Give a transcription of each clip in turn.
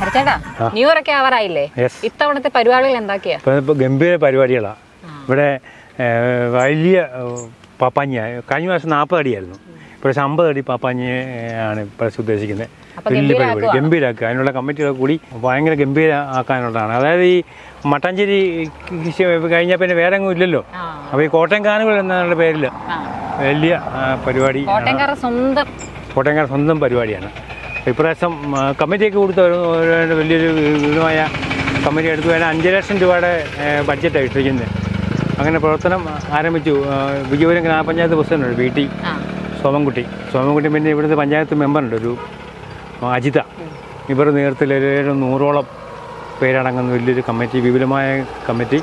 ഹരിച്ചേട്ടാ new year ഒക്കെ ആവാറായില്ലേ ഇത്തവണത്തെ പരിപാടികൾ എന്താക്കിയാ? ഗംഭീര പരിപാടികളാ. ഇവിടെ വലിയ പാപ്പാഞ്ഞി. കഴിഞ്ഞ പ്രാവശ്യം നാൽപ്പത് അടിയായിരുന്നു ഇപ്രാവശ്യം അമ്പത് അടി പാപ്പാഞ്ഞി ആണ് ഇപ്രാവശ്യം ഉദ്ദേശിക്കുന്നത്. വലിയ പരിപാടി. ഗംഭീരാക്കുക. അതിനുള്ള കമ്മിറ്റികളൊക്കെ കൂടി ഭയങ്കര ഗംഭീര ആക്കാനുള്ളതാണ് അതായത് ഈ മട്ടാഞ്ചേരി കൃഷി കഴിഞ്ഞാൽ പിന്നെ വേറെ എങ്ങും ഇല്ലല്ലോ അപ്പോൾ ഈ കോട്ടയം കാനുകൾ എന്നുള്ള പേരിൽ വലിയ പരിപാടി. കോട്ടയംകാർ സ്വന്തം. പരിപാടിയാണ്. ഇപ്രാവശ്യം കമ്മിറ്റിയൊക്കെ കൊടുത്ത ഒരു വലിയൊരു വിപുലമായ കമ്മിറ്റി എടുത്തു വേണം അഞ്ച് ലക്ഷം രൂപയുടെ ബഡ്ജറ്റാണ് ഇട്ടിരിക്കുന്നത്. അങ്ങനെ പ്രവർത്തനം ആരംഭിച്ചു. Vijayapuram grama panchayat president V T Somankutty. Somankutty പിന്നെ ഇവിടുത്തെ പഞ്ചായത്ത് മെമ്പറുണ്ട് ഒരു അജിത. ഇവർ നേതൃത്വത്തിൽ ഒരു നൂറോളം പേരടങ്ങുന്ന വലിയൊരു കമ്മിറ്റി വിപുലമായ കമ്മിറ്റി.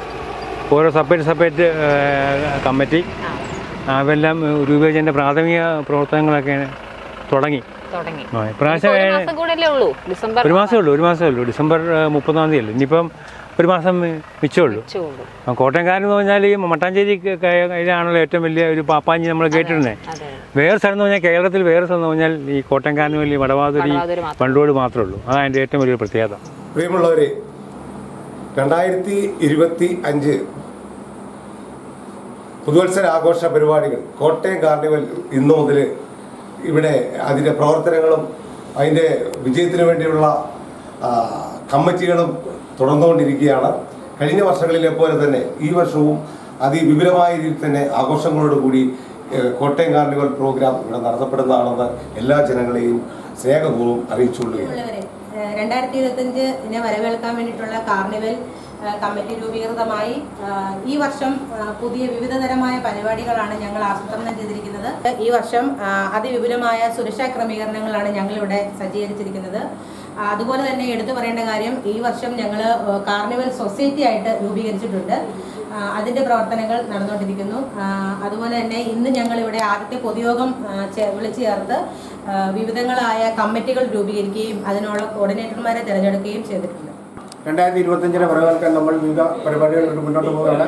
ഓരോ സെപ്പറേറ്റ് സെപ്പറേറ്റ് കമ്മിറ്റി. അവെല്ലാം രൂപീകരിച്ചതിന്റെ പ്രാഥമിക പ്രവർത്തനങ്ങളൊക്കെ തുടങ്ങി. ഇപ്രാവശ്യം ഒരു മാസമേ ഉള്ളൂ ഒരു മാസമേ ഉള്ളൂ. ഡിസംബർ മുപ്പതാം തീയതി അല്ലേ? ഇനിയിപ്പം ഒരു മാസം മിച്ചമുള്ളൂ. കോട്ടയംകാരൻ എന്ന് പറഞ്ഞാൽ ഈ മട്ടാഞ്ചേരി കയ്യിലാണല്ലോ ഏറ്റവും വലിയ ഒരു പാപ്പാഞ്ചി നമ്മൾ കേട്ടിരുന്നത് വേറെ സ്ഥലം എന്ന് പറഞ്ഞാൽ കേരളത്തിൽ വേറെ സ്ഥലം എന്ന് പറഞ്ഞാൽ ഈ കോട്ടയംകാരൻ വലിയ വടവാതുരി പണ്ടോട് മാത്രമേ ഉള്ളൂ. അതാണ് അതിന്റെ ഏറ്റവും വലിയൊരു പ്രത്യേകത. പ്രിയമുള്ളവരെ രണ്ടായിരത്തി ഇരുപത്തി അഞ്ച് പുതുവത്സര ആഘോഷ പരിപാടികൾ കോട്ടയം കാർണിവൽ ഇന്നു മുതൽ ഇവിടെ അതിന്റെ പ്രവർത്തനങ്ങളും അതിന്റെ വിജയത്തിന് വേണ്ടിയുള്ള കമ്മിറ്റികളും തുടർന്നുകൊണ്ടിരിക്കുകയാണ്. കഴിഞ്ഞ വർഷങ്ങളിലെ പോലെ തന്നെ ഈ വർഷവും അതിവിപുലമായ രീതിയിൽ തന്നെ ആഘോഷങ്ങളോടുകൂടി കോട്ടയം കാർണിവൽ പ്രോഗ്രാം ഇവിടെ നടത്തപ്പെടുന്നതാണെന്ന് എല്ലാ ജനങ്ങളെയും സ്നേഹപൂർവം അറിയിച്ചുകൊള്ളുകയാണ്. രണ്ടായിരത്തി ഇരുപത്തഞ്ചിനെ വരവേൽക്കാൻ വേണ്ടിയിട്ടുള്ള കാർണിവൽ കമ്മിറ്റി രൂപീകൃതമായി ഈ വർഷം പുതിയ വിവിധതരമായ പരിപാടികളാണ് ഞങ്ങൾ ആസൂത്രണം ചെയ്തിരിക്കുന്നത്. ഈ വർഷം അതിവിപുലമായ സുരക്ഷാ ക്രമീകരണങ്ങളാണ് ഞങ്ങളിവിടെ സജ്ജീകരിച്ചിരിക്കുന്നത്. അതുപോലെ തന്നെ എടുത്തു പറയേണ്ട കാര്യം ഈ വർഷം ഞങ്ങൾ കാർണിവൽ സൊസൈറ്റി ആയിട്ട് രൂപീകരിച്ചിട്ടുണ്ട്. അതിന്റെ പ്രവർത്തനങ്ങൾ നടന്നുകൊണ്ടിരിക്കുന്നു. അതുപോലെ തന്നെ ഇന്ന് ഞങ്ങൾ ഇവിടെ ആദ്യത്തെ പൊതുയോഗം വിളിച്ചു ചേർത്ത് വിവിധങ്ങളായ കമ്മിറ്റികൾ രൂപീകരിക്കുകയും അതിനുള്ള കോർഡിനേറ്റർമാരെ തിരഞ്ഞെടുക്കുകയും ചെയ്തിട്ടുണ്ട്. രണ്ടായിരത്തി ഇരുപത്തഞ്ചിലെ വരവേൽക്കാൻ നമ്മൾ വിവിധ പരിപാടികളിലൂടെ മുന്നോട്ട് പോവുകയാണ്.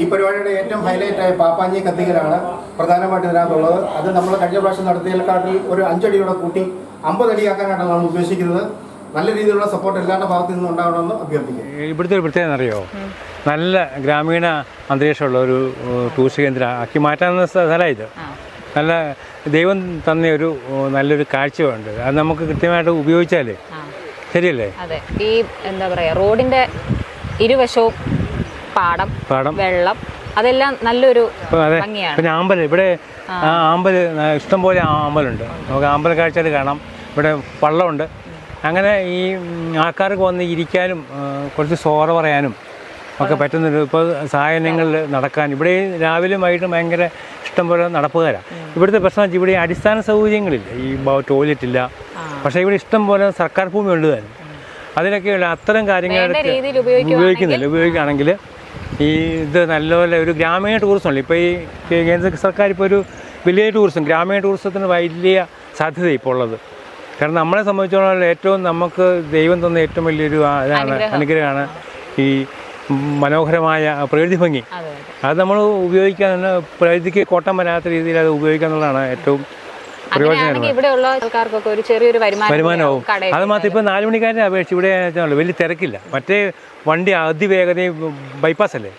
ഈ പരിപാടിയുടെ ഏറ്റവും ഹൈലൈറ്റ് ആയ പാപ്പാഞ്ഞി കത്തിക്കലാണ് പ്രധാനമായിട്ട് ഇതിനകത്തുള്ളത്. അത് നമ്മൾ കഴിഞ്ഞ പ്രാവശ്യം നടത്തിയതിനെക്കാട്ടിൽ ഒരു അഞ്ചടിയോടെ കൂട്ടി അമ്പത് അടിയാക്കാനായിട്ടാണ് നമ്മൾ ഉദ്ദേശിക്കുന്നത്. നല്ല രീതിയിലുള്ള സപ്പോർട്ട് എല്ലാവരുടെ ഭാഗത്തു നിന്നും ഉണ്ടാവണമെന്ന് അഭ്യർത്ഥിക്കുന്നു. ഇവിടുത്തെ ഒരു പ്രത്യേകത അറിയോ? നല്ല ഗ്രാമീണ അന്തരീക്ഷമുള്ള ഒരു ടൂറിസ്റ്റ് കേന്ദ്രം ആക്കി മാറ്റാവുന്ന സ്ഥലമാണ് ഇത് നല്ല ദൈവം തന്ന ഒരു നല്ലൊരു കാഴ്ചയുണ്ട്. അത് നമുക്ക് കൃത്യമായിട്ട് ഉപയോഗിച്ചാൽ ശരിയല്ലേ? അതെ. ഈ എന്താ പറയാ റോഡിന്റെ ഇരുവശവും പാടം പാടം. വെള്ളം അതെല്ലാം നല്ലൊരു ഭംഗിയാണ്. പിന്നെ ആമ്പൽ ഇവിടെ ആ. ആമ്പൽ ഇഷ്ടംപോലെ ആമ്പലുണ്ട് നമുക്ക് ആമ്പൽ കാഴ്ചകൾ കാണാം. ഇവിടെ വള്ളമുണ്ട്. അങ്ങനെ ഈ ആൾക്കാർക്ക് വന്ന് ഇരിക്കാനും കുറച്ച് സോറ പറയാനും ഒക്കെ പറ്റുന്നൊരു ഇപ്പോൾ സായനങ്ങളിൽ നടക്കാൻ. ഇവിടെ രാവിലെ വൈകിട്ടും ഭയങ്കര ഇഷ്ടംപോലെ നടപ്പുകാരാണ് ഇവിടുത്തെ പ്രശ്നം വെച്ചാൽ ഇവിടെ അടിസ്ഥാന സൗകര്യങ്ങളില്ല. ഈ ടോയ്ലറ്റ് ഇല്ല പക്ഷേ ഇവിടെ ഇഷ്ടം പോലെ സർക്കാർ ഭൂമി ഉണ്ട് തന്നെ. അതിനൊക്കെയുള്ള അത്തരം കാര്യങ്ങളൊക്കെ ഉപയോഗിക്കുന്നില്ല. ഉപയോഗിക്കുകയാണെങ്കിൽ ഈ ഇത് നല്ലപോലെ ഒരു ഗ്രാമീണ ടൂറിസം അല്ല? ഇപ്പോൾ ഈ കേന്ദ്ര സർക്കാർ ഇപ്പോൾ ഒരു വലിയ ടൂറിസം ഗ്രാമീണ ടൂറിസത്തിന് വലിയ സാധ്യത ഇപ്പോൾ ഉള്ളത്. കാരണം നമ്മളെ സംബന്ധിച്ചിടത്തോളം ഏറ്റവും നമുക്ക് ദൈവം തന്ന ഏറ്റവും വലിയൊരു ഇതാണ് അനുഗ്രഹമാണ് ഈ മനോഹരമായ പ്രകൃതി ഭംഗി. അതെ അത്. നമ്മൾ ഉപയോഗിക്കാൻ പ്രകൃതിക്ക് കോട്ടം വരാത്ത രീതിയിൽ അത് ഉപയോഗിക്കുക എന്നുള്ളതാണ് ഏറ്റവും അങ്ങനെയാണെങ്കിൽ ഇവിടെയുള്ള ആൾക്കാർക്കൊക്കെ ഒരു ചെറിയൊരു വരുമാനം വരുമാനവും കടയിൽ അത് മാത്രം ഇപ്പം നാല് മണിക്കാരെ അപേക്ഷിച്ച് ഇവിടെ വലിയ തിരക്കില്ല. മറ്റേ വണ്ടി അതിവേഗതയിൽ ബൈപ്പാസ് അല്ലേ?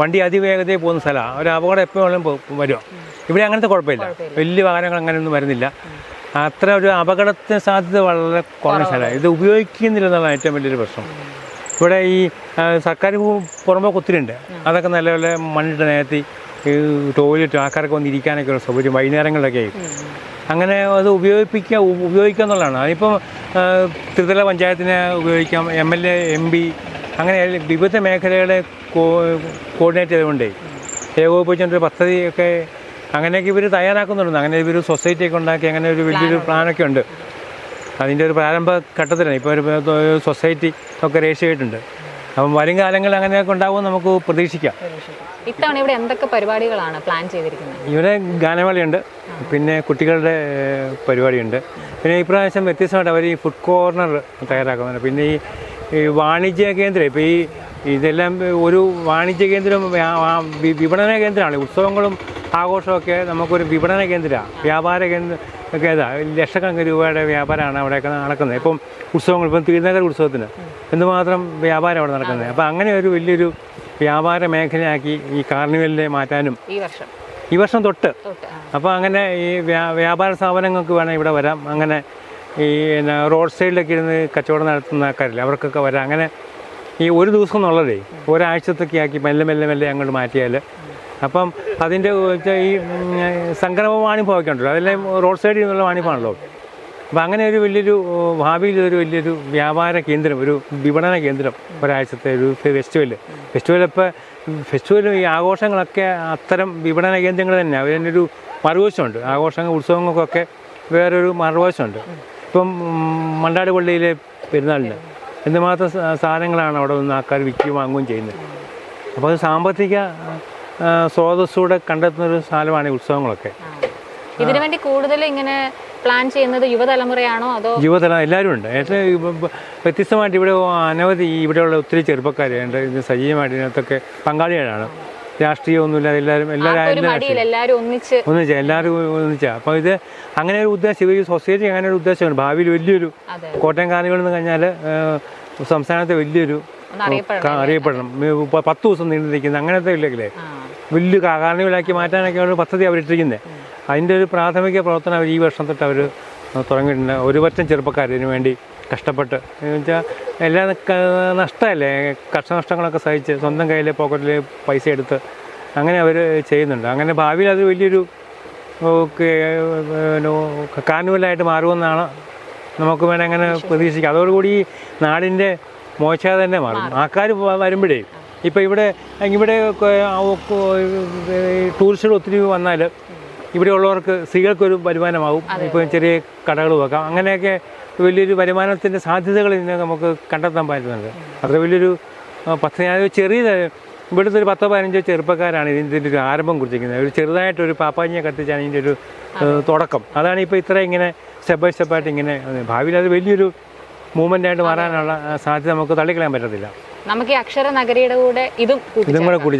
വണ്ടി അതിവേഗതയിൽ പോകുന്ന സ്ഥലമാണ് ഒരു അപകടം എപ്പോഴും വരും ഇവിടെ അങ്ങനത്തെ കുഴപ്പമില്ല. വലിയ വാഹനങ്ങൾ അങ്ങനെയൊന്നും വരുന്നില്ല. അത്ര ഒരു അപകടത്തിന് സാധ്യത വളരെ കുറഞ്ഞ സ്ഥലമാണ് ഇത് ഉപയോഗിക്കുന്നില്ല എന്നുള്ളതാണ് ഏറ്റവും വലിയൊരു പ്രശ്നം. ഇവിടെ ഈ സർക്കാർ ഭൂ- പുറമെ ഒത്തിരി ഉണ്ട് അതൊക്കെ നല്ലപോലെ മണ്ണിട്ട് നികത്തി ഈ ടോയ്ലറ്റ് ആൾക്കാരൊക്കെ വന്നിരിക്കാനൊക്കെ ഉള്ള സൗകര്യം വൈകുന്നേരങ്ങളിലൊക്കെ ആയി. അങ്ങനെ അത് ഉപയോഗിപ്പിക്കുക ഉപയോഗിക്കുക എന്നുള്ളതാണ്. അതിപ്പം ത്രിതല പഞ്ചായത്തിനെ ഉപയോഗിക്കാം M L A M P അങ്ങനെ വിവിധ മേഖലകളെ കോർഡിനേറ്റ് ചെയ്തുകൊണ്ടേ ഏകോപിപ്പിച്ചുകൊണ്ടൊരു പദ്ധതിയൊക്കെ അങ്ങനെയൊക്കെ ഇവർ തയ്യാറാക്കുന്നുണ്ട്. അങ്ങനെ ഇവർ സൊസൈറ്റിയൊക്കെ ഉണ്ടാക്കി അങ്ങനെ ഒരു വലിയൊരു പ്ലാനൊക്കെ ഉണ്ട്. അതിന്റെ ഒരു പ്രാരംഭ ഘട്ടത്തിലാണ്. ഇപ്പോൾ ഒരു സൊസൈറ്റി ഒക്കെ രജിസ്റ്റർ ചെയ്തിട്ടുണ്ട്. അപ്പം വരും കാലങ്ങളിൽ അങ്ങനെയൊക്കെ ഉണ്ടാവും നമുക്ക് പ്രതീക്ഷിക്കാം. ഇത്തവണ ഇവിടെ എന്തൊക്കെ പരിപാടികളാണ് പ്ലാൻ ചെയ്തിരിക്കുന്നത്? ഇവിടെ ഗാനമേളയുണ്ട് പിന്നെ കുട്ടികളുടെ പരിപാടിയുണ്ട്. പിന്നെ ഇപ്രാവശ്യം വ്യത്യസ്തമായിട്ട് അവർ ഈ ഫുഡ് കോർണർ തയ്യാറാക്കുന്നുണ്ട്. പിന്നെ ഈ ഈ വാണിജ്യ കേന്ദ്രം ഇപ്പോൾ ഈ ഇതെല്ലാം ഒരു വാണിജ്യ കേന്ദ്രം വിപണന കേന്ദ്രമാണ്. ഉത്സവങ്ങളും ആഘോഷമൊക്കെ നമുക്കൊരു വിപണന കേന്ദ്രമാണ്. വ്യാപാര കേന്ദ്ര ഒക്കെ ഇതാ ലക്ഷക്കണക്കിന് രൂപയുടെ വ്യാപാരമാണ് അവിടെയൊക്കെ നടക്കുന്നത്. ഇപ്പം ഉത്സവങ്ങൾ ഇപ്പം തിരുനഗർ ഉത്സവത്തിന് എന്തുമാത്രം വ്യാപാരം അവിടെ നടക്കുന്നത്? അപ്പം അങ്ങനെ ഒരു വലിയൊരു വ്യാപാര മേഖലയാക്കി ഈ കാർണിവലിനെ മാറ്റാനും ഈ വർഷം. ഈ വർഷം തൊട്ട്. അപ്പോൾ അങ്ങനെ ഈ വ്യാ- വ്യാപാര സ്ഥാപനങ്ങൾക്ക് വേണം ഇവിടെ വരാം. അങ്ങനെ ഈ പിന്നെ റോഡ് സൈഡിലൊക്കെ ഇരുന്ന് കച്ചവടം നടത്തുന്ന ആൾക്കാരില്ല അവർക്കൊക്കെ വരാം. അങ്ങനെ ഈ ഒരു ദിവസം എന്നുള്ളതേ ഒരാഴ്ചത്തൊക്കെ ആക്കി മെല്ലെ മെല്ലെ മെല്ലെ അങ്ങോട്ട് മാറ്റിയാൽ അപ്പം അതിന്റെ ഈ സംക്രമ വാണിഭമൊക്കെ ഉണ്ടല്ലോ അതെല്ലാം റോഡ് സൈഡിൽ നിന്നുള്ള വാണിഭമാണല്ലോ. അപ്പം അങ്ങനെ ഒരു വലിയൊരു ഭാവിയിൽ ഒരു വലിയൊരു വ്യാപാര കേന്ദ്രം ഒരു വിപണന കേന്ദ്രം ഒരാഴ്ചത്തെ ഒരു ഫെസ്റ്റിവൽ ഫെസ്റ്റിവൽ ഇപ്പോൾ ഫെസ്റ്റിവലും ഈ ആഘോഷങ്ങളൊക്കെ അത്തരം വിപണന കേന്ദ്രങ്ങൾ തന്നെ. അതിന്റെ ഒരു മറുവശമുണ്ട്. ആഘോഷങ്ങൾ ഉത്സവങ്ങൾക്കൊക്കെ വേറൊരു മറുവശമുണ്ട്. ഇപ്പം മണ്ടാട് പള്ളിയിലെ പെരുന്നാളിന് എന്തുമാത്രം സാധനങ്ങളാണ് അവിടെ നിന്ന് ആൾക്കാർ വിൽക്കുകയും വാങ്ങുകയും ചെയ്യുന്നത്? അപ്പോൾ അത് സാമ്പത്തിക സ്രോതസ്സൂടെ കണ്ടെത്തുന്ന ഒരു സ്ഥലമാണ് ഈ ഉത്സവങ്ങളൊക്കെ. ഇതിനു വേണ്ടി കൂടുതൽ ഇങ്ങനെ പ്ലാൻ ചെയ്യുന്നത് യുവതലമുറയാണോ അതോ? യുവതല എല്ലാവരും ഉണ്ട് വ്യത്യസ്തമായിട്ട് ഇവിടെ അനവധി ഇവിടെയുള്ള ഒത്തിരി ചെറുപ്പക്കാരുണ്ട് ഇത് സജീവമായിട്ട് ഇതിനകത്തൊക്കെ പങ്കാളികളാണ്. രാഷ്ട്രീയമൊന്നുമില്ല എല്ലാവരും എല്ലാവരും ഒന്നിച്ച് ഒന്നിച്ചാ എല്ലാവരും ഒന്നിച്ചാ. അപ്പോൾ ഇത് അങ്ങനെ ഒരു ഉദ്ദേശം ഈ സൊസൈറ്റി അങ്ങനെ ഒരു ഉദ്ദേശമാണ്. ഭാവിയിൽ വലിയൊരു കോട്ടയം കാർണിവൽ എന്ന് കഴിഞ്ഞാൽ സംസ്ഥാനത്തെ വലിയൊരു അറിയപ്പെടണം. പത്ത് ദിവസം നീണ്ടു നിൽക്കുന്ന അങ്ങനത്തെ ഇല്ലെങ്കിലേ. വലിയ കാരണങ്ങളാക്കി മാറ്റാനൊക്കെ ഒരു പദ്ധതി അവരിട്ടിരിക്കുന്നത് അതിന്റെ ഒരു പ്രാഥമിക പ്രവർത്തനം അവർ ഈ വർഷം തൊട്ട് അവർ തുടങ്ങിയിട്ടുണ്ട്. ഒരു പറ്റം ചെറുപ്പക്കാർ ഇതിനു വേണ്ടി കഷ്ടപ്പെട്ട്. എന്ന് വെച്ചാൽ എല്ലാ നഷ്ടമല്ലേ? കഷ്ടനഷ്ടങ്ങളൊക്കെ സഹിച്ച് സ്വന്തം കയ്യിൽ പോക്കറ്റിൽ പൈസ എടുത്ത് അങ്ങനെ അവർ ചെയ്യുന്നുണ്ട്. അങ്ങനെ ഭാവിയിൽ അത് വലിയൊരു കാനുവലായിട്ട് മാറുമെന്നാണ് നമുക്ക് വേണമെങ്കിൽ അങ്ങനെ പ്രതീക്ഷിക്കാം. അതോടുകൂടി ഈ നാടിന്റെ മോശ തന്നെ മാറും. ആൾക്കാർ വരുമ്പോഴേ ഇപ്പോൾ ഇവിടെ ഇവിടെ ടൂറിസ്റ്റുകൾ ഒത്തിരി വന്നാൽ ഇവിടെ ഉള്ളവർക്ക് സ്ത്രീകൾക്കൊരു വരുമാനമാകും ഇപ്പോൾ ചെറിയ കടകൾ വെക്കാം. അങ്ങനെയൊക്കെ വലിയൊരു വരുമാനത്തിന്റെ സാധ്യതകൾ ഇന്ന് നമുക്ക് കണ്ടെത്താൻ പറ്റുന്നുണ്ട്. അത്ര വലിയൊരു പത്ത് അത് ചെറിയ ഇവിടുത്തെ ഒരു പത്തോ പതിനഞ്ചോ ചെറുപ്പക്കാരാണ് ഇതിന്റെ ഒരു ആരംഭം കുറിച്ചിരിക്കുന്നത്. ഒരു ചെറുതായിട്ടൊരു പാപ്പാഞ്ഞിയെ കത്തിച്ചാണ് ഇതിന്റെ ഒരു തുടക്കം. അതാണ് ഇപ്പോൾ ഇത്ര ഇങ്ങനെ സ്റ്റെപ്പ് ബൈ സ്റ്റെപ്പായിട്ട് ഇങ്ങനെ ഭാവിയിൽ അത് വലിയൊരു മൂവ്മെന്റ് ആയിട്ട് മാറാനുള്ള സാധ്യത നമുക്ക് തള്ളിക്കളയാൻ പറ്റത്തില്ല നമുക്ക് ഈ അക്ഷര നഗരിയുടെ കൂടെ ഇതും ഇതും കൂടെ. കൂടി